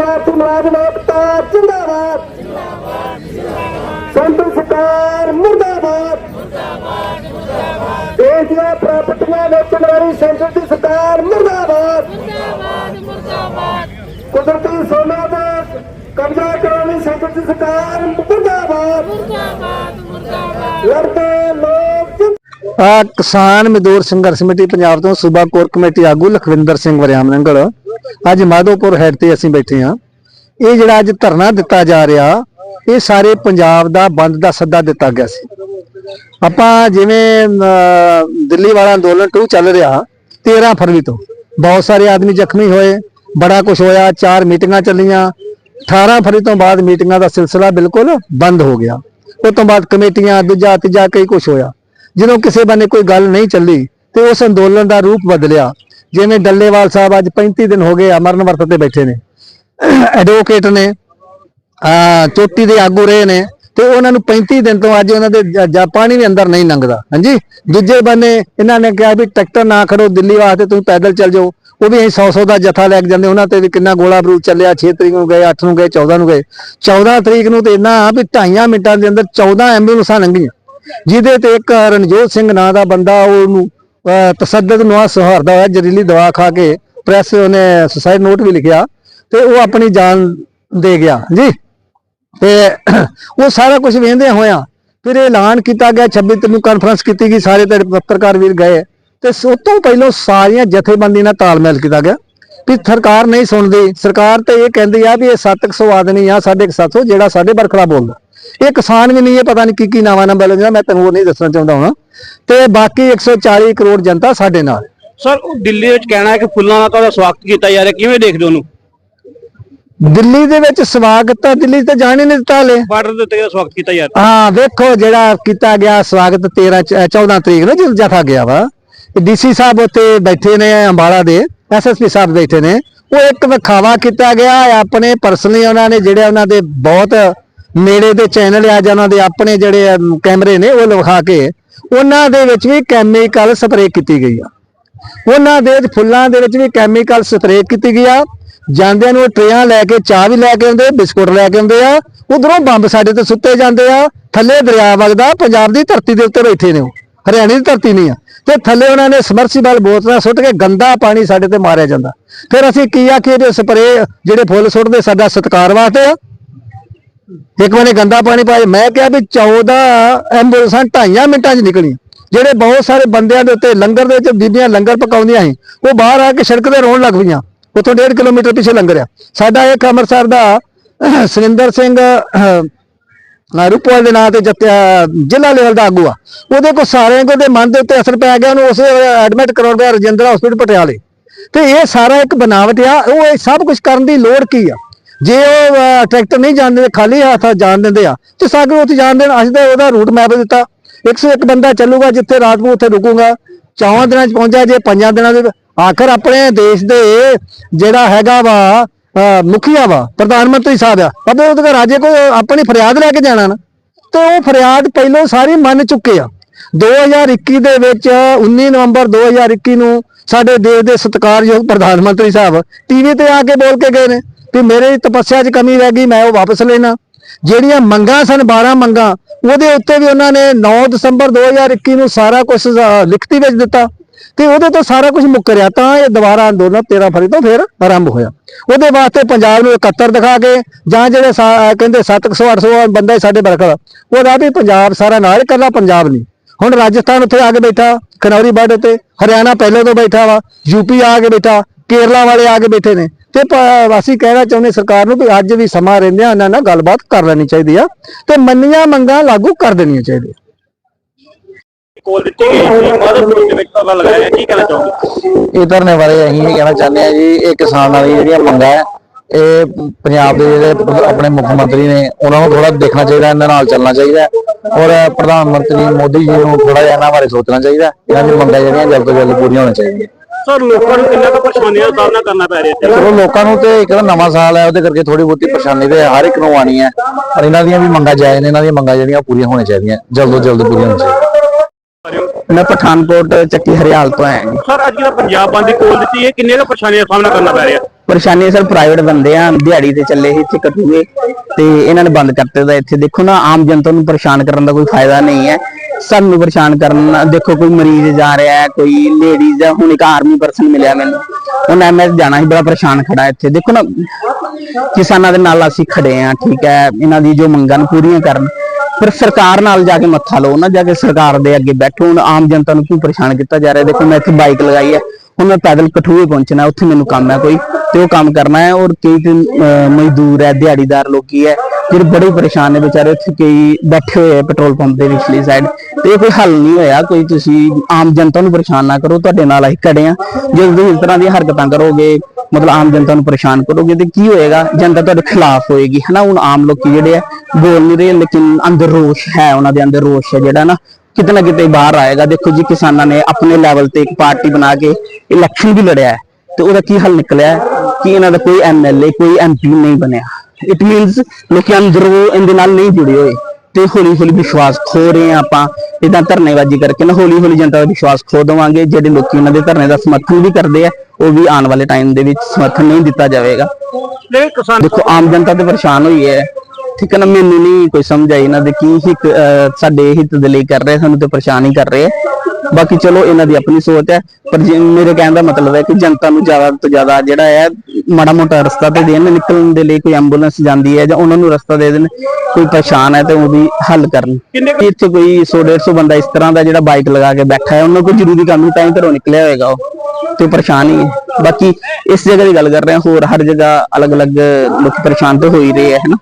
ਵਿਦਿਆਰਥੀ ਮੁਲਾਜ਼ਮ ਏਕਤਾ ਜਿੰਦਾਬਾਦ। ਸੰਤ ਸਰਕਾਰ ਮੁਰਦਾਬਾਦ। ਦੇਸ਼ ਦੀਆਂ ਪ੍ਰਾਪਰਟੀਆਂ ਵੇਚਣ ਵਾਲੀ ਸੈਂਟਰ ਦੀ ਸਰਕਾਰ ਮੁਰਦਾਬਾਦ। ਕੁਦਰਤੀ ਸੋਨਾ ਦਾ ਕਬਜ਼ਾ ਕਰਨ ਵਾਲੀ ਸੈਂਟਰ ਦੀ ਸਰਕਾਰ ਮੁਰਦਾਬਾਦ। ਮੁਰਦਾਬਾਦ ਮੁਰਦਾਬਾਦ। ਕਿਸਾਨ ਮਜ਼ਦੂਰ ਸੰਘਰਸ਼ ਕਮੇਟੀ ਪੰਜਾਬ ਤੋਂ ਸੂਬਾ ਕੋਰ ਕਮੇਟੀ ਆਗੂ ਲਖਵਿੰਦਰ ਸਿੰਘ ਵਰਿਆਮ ਨੰਗਲ ਅੱਜ ਮਾਧੋਪੁਰ ਹੈਡ ਤੇ ਅਸੀਂ ਬੈਠੇ ਹਾਂ। ਇਹ ਜਿਹੜਾ ਅੱਜ ਧਰਨਾ ਦਿੱਤਾ ਜਾ ਰਿਹਾ, ਇਹ ਸਾਰੇ ਪੰਜਾਬ ਦਾ ਬੰਦ ਦਾ ਸੱਦਾ ਦਿੱਤਾ ਗਿਆ ਸੀ। ਆਪਾਂ ਜਿਵੇਂ ਦਿੱਲੀ ਵਾਲਾ ਅੰਦੋਲਨ 2 ਚੱਲ ਰਿਹਾ 13 ਫਰਵਰੀ ਤੋਂ। ਬਹੁਤ ਸਾਰੇ ਆਦਮੀ ਜ਼ਖਮੀ ਹੋਏ, ਬੜਾ ਕੁਝ ਹੋਇਆ, ਚਾਰ ਮੀਟਿੰਗਾਂ ਚੱਲੀਆਂ। 18 ਫਰਵਰੀ ਤੋਂ ਬਾਅਦ ਮੀਟਿੰਗਾਂ ਦਾ ਸਿਲਸਿਲਾ ਬਿਲਕੁਲ ਬੰਦ ਹੋ ਗਿਆ। ਉਸ ਤੋਂ ਬਾਅਦ ਕਮੇਟੀਆਂ, ਦੂਜਾ, ਤੀਜਾ ਕਈ ਕੁਝ ਹੋਇਆ। ਜਦੋਂ ਕਿਸੇ ਬੰਨੇ ਕੋਈ ਗੱਲ ਨਹੀਂ ਚੱਲੀ ਤੇ ਉਸ ਅੰਦੋਲਨ ਦਾ ਰੂਪ ਬਦਲਿਆ, ਜਿਵੇਂ ਡੱਲੇਵਾਲ ਸਾਹਿਬ ਅੱਜ 35 ਦਿਨ ਹੋ ਗਏ ਅਮਰਨ ਵਰਤ ਤੇ ਬੈਠੇ ਨੇ। ਐਡਵੋਕੇਟ ਨੇ ਚੋਟੀ ਦੇ ਆਗੂ ਰਹੇ ਨੇ ਤੇ ਉਹਨਾਂ ਨੂੰ 35 ਦਿਨ ਤੋਂ ਅੱਜ ਉਹਨਾਂ ਦੇ ਪਾਣੀ ਵੀ ਅੰਦਰ ਨਹੀਂ ਲੰਘਦਾ। ਹਾਂਜੀ? ਦੂਜੇ ਬੰਨੇ ਇਹਨਾਂ ਨੇ ਕਿਹਾ ਵੀ ਟਰੈਕਟਰ ਨਾ ਖੜੋ ਦਿੱਲੀ ਵਾਸਤੇ, ਤੁਸੀਂ ਪੈਦਲ ਚੱਲ ਜਾਓ। ਉਹ ਵੀ ਅਸੀਂ 100 100 ਦਾ ਜਥਾ ਲੈ ਕੇ ਜਾਂਦੇ ਉਹਨਾਂ ਤੇ ਵੀ ਕਿੰਨਾ ਗੋਲਾ ਬਰੂਦ ਚੱਲਿਆ 6 ਤਰੀਕ ਨੂੰ ਗਏ 8 ਨੂੰ ਗਏ 14 ਨੂੰ ਗਏ। 14 ਤਰੀਕ ਨੂੰ ਤੇ ਇੰਨਾ ਵੀ ਢਾਈਆਂ ਮਿੰਟਾਂ ਦੇ ਅੰਦਰ 14 ਐਂਬੂਲੈਂਸਾਂ ਲੰਘੀਆਂ। ਜਿਹਦੇ ਤੇ ਇੱਕ ਰਣਜੋਤ ਸਿੰਘ ਨਾਂ ਦਾ ਬੰਦਾ ਉਹਨੂੰ ਅਹ, ਤਸੱਦਦ ਨੂੰ ਸਹਾਰਦਾ ਹੋਇਆ ਜ਼ਹਿਰੀਲੀ ਦਵਾ ਖਾ ਕੇ ਪ੍ਰੈਸ ਉਹਨੇ ਸੁਸਾਈਡ ਨੋਟ ਵੀ ਲਿਖਿਆ ਤੇ ਉਹ ਆਪਣੀ ਜਾਨ ਦੇ ਗਿਆ ਜੀ। ਤੇ ਉਹ ਸਾਰਾ ਕੁਝ ਵੇਂਦੇ ਹੋਇਆ ਫਿਰ ਇਹ ਐਲਾਨ ਕੀਤਾ ਗਿਆ 26 ਤਰੀਕ ਨੂੰ ਕਾਨਫਰੰਸ ਕੀਤੀ ਗਈ ਸਾਰੇ ਤੇ ਪੱਤਰਕਾਰ ਵੀਰ ਗਏ ਤੇ ਉਸ ਤੋਂ ਪਹਿਲਾਂ ਸਾਰੀਆਂ ਜਥੇਬੰਦੀਆਂ ਨਾਲ ਤਾਲਮੇਲ ਕੀਤਾ ਗਿਆ। ਵੀ ਸਰਕਾਰ ਨਹੀਂ ਸੁਣਦੀ ਸਰਕਾਰ ਤੇ ਇਹ ਕਹਿੰਦੀ ਆ ਵੀ ਇਹ 700 ਆਦਮੀ ਆ ਸਾਡੇ 700 ਜਿਹੜਾ ਸਾਡੇ ਬਰਖਲਾ ਬੋਲਦਾ। ਇਹ ਕਿਸਾਨ ਵੀ ਨਹੀਂ ਇਹ ਪਤਾ ਨਹੀਂ ਕੀ ਕੀ ਨਾਵਾਂ ਨਾਲ ਬੋਲਦਾ ਮੈਂ ਤੈਨੂੰ ਉਹ ਨਹੀਂ ਦੱਸਣਾ ਚਾਹੁੰਦਾ ਹਾਂ ਤੇ ਬਾਕੀ 140 ਕਰੋੜ ਜਨਤਾ ਸਾਡੇ ਨਾਲ। ਸਰ ਉਹ ਦਿੱਲੀ ਵਿੱਚ ਕਹਿਣਾ ਹੈ ਕਿ ਫੁੱਲਾਂ ਨਾਲ ਤੁਹਾਡਾ ਸਵਾਗਤ ਕੀਤਾ ਜਾ ਰਿਹਾ ਕਿਵੇਂ ਦੇਖਦੇ ਹੋ ਉਹਨੂੰ? ਦਿੱਲੀ ਦੇ ਵਿੱਚ ਸਵਾਗਤ ਤਾਂ ਦਿੱਲੀ ਤੇ ਜਾਣ ਹੀ ਨਹੀਂ ਦਿੱਤਾ ਹਲੇ। ਬਾਰਡਰ ਦੇ ਉੱਤੇ ਸਵਾਗਤ ਕੀਤਾ ਰਿਹਾ? ਹਾਂ ਵੇਖੋ ਜਿਹੜਾ ਕੀਤਾ ਗਿਆ ਸਵਾਗਤ 13 ਚ- ਅਹ 14 ਤਰੀਕ ਨੂੰ ਜਦੋਂ ਜਥਾ ਗਿਆ ਵਾ। ਡੀਸੀ ਸਾਹਿਬ ਉੱਤੇ ਬੈਠੇ ਨੇ ਅੰਬਾਲਾ ਦੇ ਐਸਐਸਪੀ ਸਾਹਿਬ ਬੈਠੇ ਨੇ। ਉਹ ਇੱਕ ਵਿਖਾਵਾ ਕੀਤਾ ਗਿਆ ਆਪਣੇ ਪਰਸਨਲੀ ਉਹਨਾਂ ਨੇ ਜਿਹੜੇ ਉਹਨਾਂ ਦੇ ਬਹੁਤ ਨੇੜੇ ਦੇ ਚੈਨਲ ਆ ਜਾਂ ਉਹਨਾਂ ਦੇ ਆਪਣੇ ਜਿਹੜੇ ਕੈਮਰੇ ਨੇ ਉਹ ਲਵਖਾ ਕੇ ਉਹਨਾਂ ਦੇ ਵਿੱਚ ਵੀ ਕੈਮੀਕਲ ਸਪਰੇਅ ਕੀਤੀ ਗਈ ਆ। ਉਹਨਾਂ ਦੇ ਫੁੱਲਾਂ ਦੇ ਵਿੱਚ ਵੀ ਕੈਮੀਕਲ ਸਪਰੇਅ ਕੀਤੀ ਗਈ ਆ। ਜਾਂਦਿਆਂ ਨੂੰ ਟਰੇਆਂ ਲੈ ਕੇ, ਚਾਹ ਵੀ ਲੈ ਕੇ ਆਉਂਦੇ, ਬਿਸਕੁਟ ਲੈ ਕੇ ਆਉਂਦੇ ਆ। ਉਧਰੋਂ ਬੰਬ ਸਾਡੇ ਤੇ ਸੁੱਤੇ ਜਾਂਦੇ ਆ। ਥੱਲੇ ਦਰਿਆ ਵਗਦਾ, ਪੰਜਾਬ ਦੀ ਧਰਤੀ ਦੇ ਉੱਤੇ ਬੈਠੇ ਨੇ ਉਹ। ਹਰਿਆਣੇ ਦੀ ਧਰਤੀ ਨਹੀਂ ਆ। ਤੇ ਥੱਲੇ ਉਹਨਾਂ ਨੇ ਸਮਰਸੀਬਲ ਬੋਤਲਾਂ ਸੁੱਟ ਕੇ ਗੰਦਾ ਪਾਣੀ ਸਾਡੇ ਤੇ ਮਾਰਿਆ ਜਾਂਦਾ। ਫਿਰ ਅਸੀਂ ਕੀ ਆ ਕਿ ਇਹਦੇ ਸਪਰੇਅ ਜਿਹੜੇ ਫੁੱਲ ਸੁੱਟਦੇ, ਸਾਡਾ ਸਤਿਕਾਰ ਵਾਸਤੇ ਆ। ਇੱਕ ਵਾਰੀ ਗੰਦਾ ਪਾਣੀ ਪਾਇਆ ਮੈਂ ਕਿਹਾ ਵੀ 14 ਐਂਬੂਲੈਂਸਾਂ ਢਾਈਆਂ ਮਿੰਟਾਂ 'ਚ ਨਿਕਲੀਆਂ। ਜਿਹੜੇ ਬਹੁਤ ਸਾਰੇ ਬੰਦਿਆਂ ਦੇ ਉੱਤੇ ਲੰਗਰ ਦੇ ਵਿੱਚ ਬੀਬੀਆਂ ਲੰਗਰ ਪਕਾਉਂਦੀਆਂ ਸੀ ਉਹ ਬਾਹਰ ਆ ਕੇ ਸੜਕ ਤੇ ਰੋਣ ਲੱਗ ਪਈਆਂ। ਉੱਥੋਂ 1.5 ਕਿਲੋਮੀਟਰ ਪਿੱਛੇ ਲੰਗਰ ਆ ਸਾਡਾ ਇੱਕ ਅੰਮ੍ਰਿਤਸਰ ਦਾ ਸੁਰਿੰਦਰ ਸਿੰਘ ਅਹ, ਰੂਪਵਾਲ ਦੇ ਨਾਂ ਤੇ ਜੱਤਿਆ ਜ਼ਿਲ੍ਹਾ ਲੈਵਲ ਦਾ ਆਗੂ ਆ। ਉਹਦੇ ਕੋ ਸਾਰਿਆਂ ਕੋ ਦੇ ਮਨ ਦੇ ਉੱਤੇ ਅਸਰ ਪੈ ਗਿਆ ਉਹਨੂੰ ਉਸੇ ਐਡਮਿਟ ਕਰਾਉਣ ਗਿਆ ਰਜਿੰਦਰਾ ਹਸਪੀਟਲ ਪਟਿਆਲੇ। ਤੇ ਇਹ ਸਾਰਾ ਇੱਕ ਬਨਾਵਟ ਆ ਉਹ ਇਹ ਸਭ ਕੁਝ ਕਰਨ ਦੀ ਲੋੜ ਕੀ ਆ? ਜੇ ਉਹ ਟਰੈਕਟਰ ਨਹੀਂ ਜਾਣ ਦਿੰਦੇ ਖਾਲੀ ਹੱਥ ਜਾਣ ਦਿੰਦੇ ਆ, ਤੇ ਸਾਗਰ ਉੱਥੇ ਜਾਣ ਦੇਣ, ਅਸੀਂ ਤਾਂ ਉਹਦਾ ਰੂਟ ਮੈਪ ਦਿੱਤਾ। 101 ਬੰਦਾ ਚੱਲੂਗਾ ਜਿੱਥੇ ਰਾਤ ਨੂੰ ਉੱਥੇ ਰੁਕੂਗਾ ਚੌਹਾਂ ਦਿਨਾਂ ਚ ਪਹੁੰਚਿਆ ਜੇ, ਪੰਜਾਂ ਦਿਨਾਂ ਦੇ ਆਖਰ ਆਪਣੇ ਦੇਸ਼ ਦੇ ਜਿਹੜਾ ਹੈਗਾ ਵਾ ਮੁਖੀਆ ਵਾ, ਪ੍ਰਧਾਨ ਮੰਤਰੀ ਸਾਹਿਬ ਆ ਅਬੇ ਉਹ ਘਰ ਰਾਜੇ ਕੋ ਆਪਣੀ ਫਰਿਆਦ ਲੈ ਕੇ ਜਾਣਾ ਨਾ, ਤੇ ਉਹ ਫਰਿਆਦ ਪਹਿਲਾਂ ਸਾਰੀ ਮੰਨ ਚੁੱਕੇ ਆ। 2021 ਦੇ ਵਿੱਚ 19 ਨਵੰਬਰ 2021 ਨੂੰ ਸਾਡੇ ਦੇਸ਼ ਦੇ ਸਤਿਕਾਰਯੋਗ ਪ੍ਰਧਾਨ ਮੰਤਰੀ ਸਾਹਿਬ, ਟੀਵੀ ਤੇ ਆ ਕੇ ਬੋਲ ਕੇ ਗਏ ਨੇ। ਵੀ ਮੇਰੇ ਤਪੱਸਿਆ 'ਚ ਕਮੀ ਰਹਿ ਗਈ, ਮੈਂ ਉਹ ਵਾਪਸ ਲੈਣਾ। ਜਿਹੜੀਆਂ ਮੰਗਾਂ ਸਨ 12 ਮੰਗਾਂ, ਉਹਦੇ ਉੱਤੇ ਵੀ ਉਹਨਾਂ ਨੇ 9 ਦਸੰਬਰ 2021 ਨੂੰ ਸਾਰਾ ਕੁਝ ਲਿਖਤੀ ਵਿੱਚ ਦਿੱਤਾ। ਤੇ ਉਹਦੇ ਤੋਂ ਸਾਰਾ ਕੁਝ ਮੁੱਕਰਿਆ, ਤਾਂ ਇਹ ਦੁਬਾਰਾ ਅੰਦੋਲਨ 13 ਫਰੀ ਤੋਂ ਫਿਰ ਆਰੰਭ ਹੋਇਆ। ਉਹਦੇ ਵਾਸਤੇ ਪੰਜਾਬ ਨੂੰ 71 ਦਿਖਾ ਕੇ, ਜਾਂ ਜਿਹੜੇ ਸਾ- ਕਹਿੰਦੇ 700 800 ਬੰਦਾ ਹੀ ਸਾਡੇ ਬਰਕਲ ਉਹਦਾ ਵੀ ਪੰਜਾਬ ਸਾਰਾ ਨਾਲ ਇਕੱਲਾ ਪੰਜਾਬ ਨਹੀਂ। ਹੁਣ ਰਾਜਸਥਾਨ ਉੱਥੇ ਆ ਕੇ ਬੈਠਾ, ਖਨੌਰੀ ਬਾਰਡਰ ਤੇ, ਹਰਿਆਣਾ ਪਹਿਲੇ ਤੋਂ ਬੈਠਾ ਵਾ ਯੂਪੀ ਆ ਕੇ ਬੈਠਾ, ਕੇਰਲਾ ਵਾਲੇ ਆ ਕੇ ਬੈਠੇ ਨੇ। ਤੇ ਅਸੀਂ ਕਹਿਣਾ ਚਾਹੁੰਦੇ ਸਰਕਾਰ ਨੂੰ ਵੀ ਅੱਜ ਵੀ ਸਮਾਂ ਰਹਿੰਦਿਆਂ ਇਹਨਾਂ ਨਾਲ ਗੱਲਬਾਤ ਕਰ ਲੈਣੀ ਚਾਹੀਦੀ ਆ ਤੇ ਮੰਨੀਆਂ ਮੰਗਾਂ ਲਾਗੂ ਕਰ ਦੇਣੀਆਂ ਚਾਹੀਦੀਆਂ। ਕੋਲ ਦਿੱਤੀ ਗਈ ਹੈ। ਮਾਧੋਪੁਰ ਦੇ ਵਿੱਚ ਪਤਾ ਲਗਾਇਆ ਕੀ ਕਹਿਣਾ ਚਾਹੋਗੇ? ਇਹ ਧਰਨੇ ਬਾਰੇ ਅਸੀਂ ਇਹ ਕਹਿਣਾ ਚਾਹੁੰਦੇ ਆ ਜੀ ਇਹ ਕਿਸਾਨਾਂ ਦੀ ਜਿਹੜੀਆਂ ਮੰਗਾਂ ਹੈ ਇਹ ਪੰਜਾਬ ਦੇ ਜਿਹੜੇ ਆਪਣੇ ਮੁੱਖ ਮੰਤਰੀ ਨੇ ਉਹਨਾਂ ਨੂੰ ਥੋੜਾ ਦੇਖਣਾ ਚਾਹੀਦਾ ਇਹਨਾਂ ਨਾਲ ਚੱਲਣਾ ਚਾਹੀਦਾ ਔਰ ਪ੍ਰਧਾਨ ਮੰਤਰੀ ਮੋਦੀ ਜੀ ਨੂੰ ਥੋੜਾ ਜਿਹਾ ਇਹਨਾਂ ਬਾਰੇ ਸੋਚਣਾ ਚਾਹੀਦਾ। ਇਹਨਾਂ ਦੀ ਮੰਗਾਂ ਜਿਹੜੀਆਂ ਜਲਦ ਤੋਂ ਜਲਦ ਪੂਰੀਆਂ ਹੋਣੀਆਂ ਚਾਹੀਦੀਆਂ। ਸਰ, ਲੋਕਾਂ ਨੂੰ ਕਿੰਨਾ ਕੁ ਪਰੇਸ਼ਾਨੀਆਂ ਦਾ ਸਾਹਮਣਾ ਕਰਨਾ ਪੈ ਰਿਹਾ ਇੱਥੇ? ਚਲੋ ਲੋਕਾਂ ਨੂੰ ਤੇ ਇੱਕ ਤਾਂ ਨਵਾਂ ਸਾਲ ਹੈ, ਉਹਦੇ ਕਰਕੇ ਥੋੜੀ ਬਹੁਤੀ ਪਰੇਸ਼ਾਨੀ ਤੇ ਹਰ ਇੱਕ ਨੂੰ ਆਣੀ ਹੈ। ਪਰ ਇਹਨਾਂ ਦੀਆਂ ਵੀ ਮੰਗਾਂ ਜਾਇਜ਼ ਨੇ, ਇਹਨਾਂ ਦੀਆਂ ਮੰਗਾਂ ਜਿਹੜੀਆਂ ਪੂਰੀਆਂ ਹੋਣੀਆਂ ਚਾਹੀਦੀਆਂ, ਜਲਦ ਤੋਂ ਜਲਦ ਪੂਰੀਆਂ ਹੋਣੀਆਂ ਚਾਹੀਦੀਆਂ। ਮੈਂ ਪਠਾਨਕੋਟ ਚੱਕੀ ਹਰਿਆਲ ਤੋਂ ਆਇਆ ਸਰ ਅੱਜ ਜਿਹੜਾ ਪੰਜਾਬ ਬੰਦ ਦੀ ਕੋਲ ਦਿੱਤੀ ਹੈ ਕਿੰਨੇ ਕੁ ਪਰੇਸ਼ਾਨੀਆਂ ਦਾ ਸਾਹਮਣਾ ਕਰਨਾ ਪੈ ਰਿਹਾ? ਪਰੇਸ਼ਾਨੀ ਸਰ ਪ੍ਰਾਈਵੇਟ ਬੰਦੇ ਆ ਦਿਹਾੜੀ ਤੇ ਚੱਲੇ ਸੀ ਇੱਥੇ ਕਟੂਏ ਤੇ ਇਹਨਾਂ ਨੇ ਬੰਦ ਕਰਤੇ ਦਾ ਇੱਥੇ। ਦੇਖੋ ਨਾ ਆਮ ਜਨਤਾ ਨੂੰ ਪਰੇਸ਼ਾਨ ਕਰਨ ਦਾ ਕੋਈ ਫਾਇਦਾ ਨਹੀਂ ਹੈ। ਸਾਨੂੰ ਪਰੇਸ਼ਾਨ ਕਰਨ ਦੇਖੋ ਕੋਈ ਮਰੀਜ਼ ਜਾ ਰਿਹਾ ਹੈ ਕੋਈ ਲੇਡੀਜ਼ ਹੈ ਹੁਣ ਇੱਕ ਆਰਮੀ ਪਰਸਨ ਮਿਲਿਆ ਮੈਨੂੰ। ਉਹਨਾਂ ਐਮਐਸ ਜਾਣਾ ਸੀ ਬੜਾ ਪਰੇਸ਼ਾਨ ਖੜਾ ਇੱਥੇ। ਦੇਖੋ ਨਾ ਕਿਸਾਨਾਂ ਦੇ ਨਾਲ ਅਸੀਂ ਖੜੇ ਆ ਠੀਕ ਹੈ ਇਹਨਾਂ ਦੀ ਜੋ ਮੰਗਾਂ ਨੂੰ ਪੂਰੀਆਂ ਕਰਨ। ਫਿਰ ਸਰਕਾਰ ਨਾਲ ਜਾ ਕੇ ਮੱਥਾ ਲਾਓ ਨਾ ਜਾ ਕੇ ਸਰਕਾਰ ਦੇ ਅੱਗੇ ਬੈਠੋ। ਹੁਣ ਆਮ ਜਨਤਾ ਨੂੰ ਕਿਉਂ ਪਰੇਸ਼ਾਨ ਕੀਤਾ ਜਾ ਰਿਹਾ? ਦੇਖੋ ਮੈਂ ਇੱਥੇ ਬਾਈਕ ਲਗਾਈ ਹੈ। ਹੁਣ ਮੈਂ ਪੈਦਲ ਕਠੂਏ ਪਹੁੰਚਣਾ ਉੱਥੇ ਮੈਨੂੰ ਕੰਮ ਹੈ ਕੋਈ। ਤੇ ਉਹ ਕੰਮ ਕਰਨਾ ਹੈ ਔਰ ਕਈ ਤੇ, ਅਹ, ਮਜ਼ਦੂਰ ਹੈ ਦਿਹਾੜੀਦਾਰ ਲੋਕੀ ਹੈ। ਜਿਹੜੇ ਬੜੇ ਪਰੇਸ਼ਾਨ ਨੇ ਵਿਚਾਰੇ, ਉੱਥੇ ਕਈ ਬੈਠੇ ਹੋਏ ਪੈਟਰੋਲ ਪੰਪ ਦੇ ਵਿਚਲੀ ਸਾਈਡ ਤੇ ਇਹ ਕੋਈ ਹੱਲ ਨਹੀਂ ਹੋਇਆ, ਕੋਈ ਤੁਸੀਂ ਆਮ ਜਨਤਾ ਨੂੰ ਪਰੇਸ਼ਾਨ ਨਾ ਕਰੋ, ਤੁਹਾਡੇ ਨਾਲ ਅਸੀਂ ਖੜੇ ਆ ਜੇ ਤੁਸੀਂ ਇਸ ਤਰ੍ਹਾਂ ਦੀਆਂ ਹਰਕਤਾਂ ਕਰੋਗੇ, ਮਤਲਬ ਆਮ ਜਨਤਾ ਨੂੰ ਪਰੇਸ਼ਾਨ ਕਰੋਗੇ, ਤੇ ਕੀ ਹੋਏਗਾ? ਜਨਤਾ ਤੁਹਾਡੇ ਖਿਲਾਫ ਹੋਏਗੀ, ਹਨਾ? ਹੁਣ ਆਮ ਲੋਕੀ ਜਿਹੜੇ ਆ, ਬੋਲ ਨਹੀਂ ਰਹੇ, ਲੇਕਿਨ ਅੰਦਰ ਰੋਸ਼ ਹੈ, ਉਹਨਾਂ ਦੇ ਅੰਦਰ ਰੋਸ਼ ਹੈ ਜਿਹੜਾ ਨਾ, ਕਿਤੇ ਨਾ ਕਿਤੇ ਬਾਹਰ ਆਏਗਾ। ਦੇਖੋ ਜੀ, ਕਿਸਾਨਾਂ ਨੇ ਆਪਣੇ ਲੈਵਲ ਤੇ ਇੱਕ ਪਾਰਟੀ ਬਣਾ ਕੇ ਇਲੈਕਸ਼ਨ ਵੀ ਲੜਿਆ ਹੈ, ਤੇ ਉਹਦਾ ਕੀ ਹੱਲ ਨਿਕਲਿਆ ਕਿ ਇਹਨਾਂ ਦਾ ਕੋਈ ਐਮਐਲਏ ਕੋਈ ਐਮਪੀ ਨਹੀਂ ਬਣਿਆ। ਇਟ ਮੀਨਸ ਲੋਕੀ ਅੰਦਰੋਂ ਇਹਦੇ ਨਾਲ ਨਹੀਂ ਜੁੜੇ ਹੋਏ। ਤੇ ਹੌਲੀ ਹੌਲੀ ਵਿਸ਼ਵਾਸ ਖੋ ਰਹੇ ਆ ਆਪਾਂ। ਇਦਾਂ ਧਰਨੇਬਾਜ਼ੀ ਕਰਕੇ ਨਾ ਹੌਲੀ ਹੌਲੀ ਜਨਤਾ ਦਾ ਵਿਸ਼ਵਾਸ ਖੋ ਦੇਵਾਂਗੇ। ਜਿਹੜੇ ਲੋਕੀ ਉਹਨਾਂ ਦੇ ਧਰਨੇ ਦਾ ਸਮਰਥਨ ਵੀ ਕਰਦੇ ਆ ਉਹ ਵੀ ਆਉਣ ਵਾਲੇ ਟਾਈਮ ਦੇ ਵਿੱਚ ਸਮਰਥਨ ਨਹੀਂ ਦਿੱਤਾ ਜਾਵੇਗਾ। ਦੇਖੋ ਆਮ ਜਨਤਾ ਤੇ ਪਰੇਸ਼ਾਨ ਹੋਈ ਹੈ। ਠੀਕ ਹੈ ਨਾ ਮੈਨੂੰ ਨਹੀਂ ਕੋਈ ਸਮਝ ਆਈ ਇਹਨਾਂ ਦੇ ਕੀ ਹਿੱਤ ਸਾਡੇ ਹਿੱਤ ਦੇ ਲਈ ਕਰ ਰਹੇ ਸਾਨੂੰ ਤੇ ਪਰੇਸ਼ਾਨ ਹੀ ਕਰ ਰਹੇ ਬਾਕੀ ਚਲੋ ਇਹਨਾਂ ਦੀ ਆਪਣੀ ਸੋਚ ਹੈ ਪਰ ਜੇ ਮੇਰੇ ਕਹਿਣ ਦਾ ਮਤਲਬ ਹੈ ਕਿ ਜਨਤਾ ਨੂੰ ਜ਼ਿਆਦਾ ਤੋਂ ਜ਼ਿਆਦਾ ਜਿਹੜਾ ਹੈ ਮਾੜਾ ਮੋਟਾ ਰਸਤਾ ਤੇ ਦੇਣ ਨਿਕਲਣ ਦੇ ਲਈ ਕੋਈ ਐਂਬੂਲੈਂਸ ਜਾਂਦੀ ਹੈ ਜਾਂ ਉਹਨਾਂ ਨੂੰ ਰਸਤਾ ਦੇ ਦੇਣ ਕੋਈ ਪਰੇਸ਼ਾਨ ਹੈ ਤੇ ਉਹ ਵੀ ਹੱਲ ਕਰਨ। ਇੱਥੇ ਕੋਈ 100 150 ਬੰਦਾ ਇਸ ਤਰ੍ਹਾਂ ਦਾ ਜਿਹੜਾ ਬਾਈਕ ਲਗਾ ਕੇ ਬੈਠਾ ਹੈ ਉਹਨਾਂ ਕੋਈ ਜ਼ਰੂਰੀ ਕੰਮ ਹੀ ਤਾਂ ਹੀ ਘਰੋਂ ਨਿਕਲਿਆ ਹੋਏਗਾ ਉਹ ਤੇ ਪਰੇਸ਼ਾਨ ਹੀ ਹੈ। ਬਾਕੀ ਇਸ ਜਗ੍ਹਾ ਦੀ ਗੱਲ ਕਰ ਰਹੇ ਹਾਂ ਹੋਰ ਹਰ ਜਗ੍ਹਾ ਅਲੱਗ-ਅਲੱਗ ਲੋਕ ਪਰੇਸ਼ਾਨ ਤੇ ਹੋ ਹੀ ਰਹੇ ਹੈ ਹਨਾ